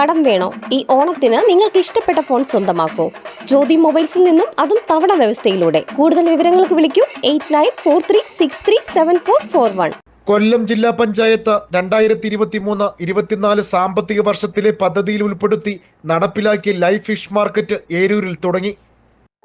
കടം വേണോ? ഈ ഓണത്തിന് നിങ്ങൾക്ക് ഇഷ്ടപ്പെട്ട ഫോൺ സ്വന്തമാക്കൂ. ജ്യോതി മൊബൈൽസിൽ നിന്നും അതും തവണ വ്യവസ്ഥയിലൂടെ. കൂടുതൽ വിവരങ്ങൾക്ക് വിളിക്കൂ എയ്റ്റ് കൊല്ലം ജില്ലാ പഞ്ചായത്ത് രണ്ടായിരത്തി ഇരുപത്തി മൂന്ന് ഇരുപത്തിനാല് സാമ്പത്തിക വർഷത്തിലെ പദ്ധതിയിൽ ഉൾപ്പെടുത്തി നടപ്പിലാക്കിയ ലൈഫ് ഫിഷ് മാർക്കറ്റ് ഏരൂരിൽ തുടങ്ങി.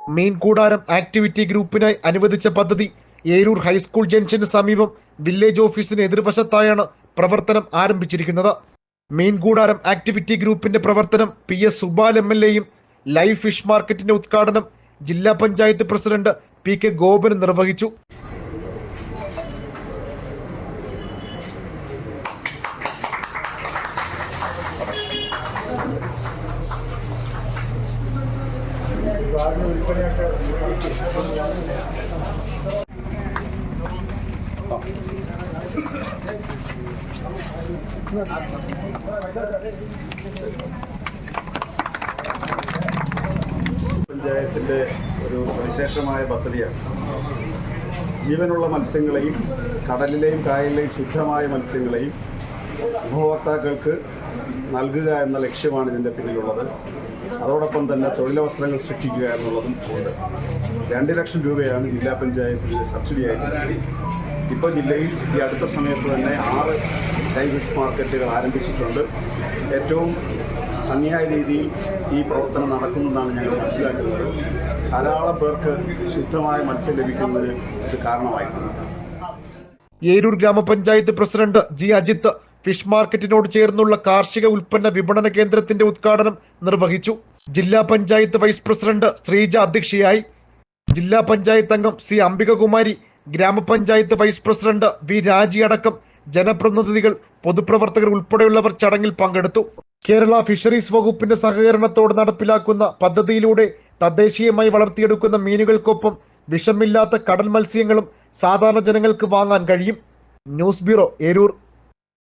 മീൻ കൂടാരം ആക്ടിവിറ്റി ഗ്രൂപ്പിനായി അനുവദിച്ച പദ്ധതി ഏരൂർ ഹൈസ്കൂൾ ജംഗ്ഷന് സമീപം വില്ലേജ് ഓഫീസിന് എതിർവശത്തായാണ് പ്രവർത്തനം ആരംഭിച്ചിരിക്കുന്നത്. മീൻ കൂടാരം ആക്ടിവിറ്റി ഗ്രൂപ്പിന്റെ പ്രവർത്തനം P S Subal M L എയും ലൈവ് ഫിഷ് മാർക്കറ്റിന്റെ ഉദ്ഘാടനം ജില്ലാ panchayat president P K Gopan നിർവഹിച്ചു. പഞ്ചായത്തിന്റെ ഒരു സവിശേഷമായ പദ്ധതിയാണ്. ജീവനുള്ള മത്സ്യങ്ങളെയും കടലിലെയും കായലിലെയും ശുദ്ധമായ മത്സ്യങ്ങളെയും ഉപഭോക്താക്കൾക്ക് നൽകുക എന്ന ലക്ഷ്യമാണ് ഇതിന്റെ പിന്നിലുള്ളത്. അതോടൊപ്പം തന്നെ തൊഴിലവസരങ്ങൾ സൃഷ്ടിക്കുക എന്നുള്ളതും ഉണ്ട്. രണ്ട് ലക്ഷം രൂപയാണ് ജില്ലാ പഞ്ചായത്തിന്റെ സബ്സിഡിയായിട്ട് ഇപ്പോൾ ജില്ലയിൽ ഈ അടുത്ത സമയത്ത് തന്നെ ആറ് ഡൈവിഷ് മാർക്കറ്റുകൾ ആരംഭിച്ചിട്ടുണ്ട്. ഏറ്റവും ഭംഗിയായ രീതിയിൽ ഈ പ്രവർത്തനം നടക്കുമെന്നാണ് ഞങ്ങൾ മനസ്സിലാക്കുന്നത്. ധാരാളം പേർക്ക് ശുദ്ധമായ മത്സ്യം ലഭിക്കുന്നതിന് ഇത് കാരണമായിട്ടുണ്ട്. ഏരൂർ ഗ്രാമപഞ്ചായത്ത് പ്രസിഡന്റ് ജി അജിത്ത് ഫിഷ് മാർക്കറ്റിനോട് ചേർന്നുള്ള കാർഷിക ഉൽപ്പന്ന വിപണന കേന്ദ്രത്തിന്റെ ഉദ്ഘാടനം നിർവഹിച്ചു. ജില്ലാ പഞ്ചായത്ത് വൈസ് പ്രസിഡന്റ് ശ്രീജ അധ്യക്ഷയായി. ജില്ലാ പഞ്ചായത്ത് അംഗം സി അംബികകുമാരി ഗ്രാമപഞ്ചായത്ത് വൈസ് പ്രസിഡന്റ് വി രാജി അടക്കം ജനപ്രതിനിധികൾ പൊതുപ്രവർത്തകർ ഉൾപ്പെടെയുള്ളവർ ചടങ്ങിൽ പങ്കെടുത്തു. കേരള ഫിഷറീസ് വകുപ്പിന്റെ സഹകരണത്തോട് നടപ്പിലാക്കുന്ന പദ്ധതിയിലൂടെ തദ്ദേശീയമായി വളർത്തിയെടുക്കുന്ന മീനുകൾക്കൊപ്പം വിഷമില്ലാത്ത കടൽ മത്സ്യങ്ങളും സാധാരണ ജനങ്ങൾക്ക് വാങ്ങാൻ കഴിയും. News bureau Eroor.